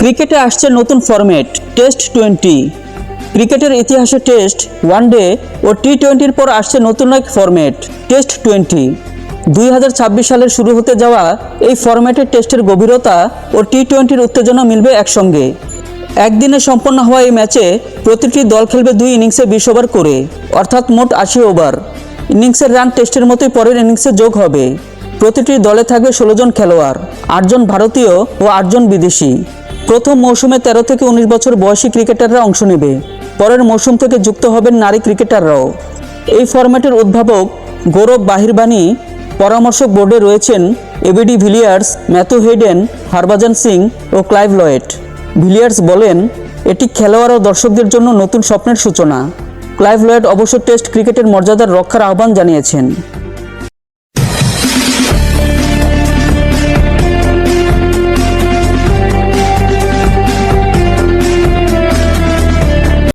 ক্রিকেটে আসছে নতুন ফরম্যাট টেস্ট টোয়েন্টি ক্রিকেটের ইতিহাসে টেস্ট ওয়ানডে ও টি টোয়েন্টির পর আসছে নতুন এক ফরম্যাট টেস্ট টোয়েন্টি দুই হাজার ছাব্বিশ সালের শুরু হতে যাওয়া এই ফরম্যাটে টেস্টের গভীরতা ও টি টোয়েন্টির উত্তেজনা মিলবে একসঙ্গে। একদিনে সম্পন্ন হওয়া এই ম্যাচে প্রতিটি দল খেলবে দুই ইনিংসে বিশ ওভার করে, অর্থাৎ মোট আশি ওভার ইনিংসের রান টেস্টের মতোই পরের ইনিংসে যোগ হবে। প্রতিটি দলে থাকবে ষোলো জন খেলোয়াড়, আটজন ভারতীয় ও আটজন বিদেশি। প্রথম মৌসুমে তেরো থেকে উনিশ বছর বয়সী ক্রিকেটাররা অংশ নেবে। পরের মৌসুম থেকে যুক্ত হবেন নারী ক্রিকেটাররাও। এই ফরম্যাটের উদ্ভাবক গৌরব বাহিরবাণী, পরামর্শক বোর্ডে রয়েছেন AB de Villiers Matthew Hayden Harbhajan Singh ও ক্লাইভ লয়েট ভিলিয়ার্স বলেন, এটি খেলোয়াড় ও দর্শকদের জন্য নতুন স্বপ্নের সূচনা। ক্লাইভ লয়েড অবশ্য টেস্ট ক্রিকেটের মর্যাদার রক্ষার আহ্বান জানিয়েছেন।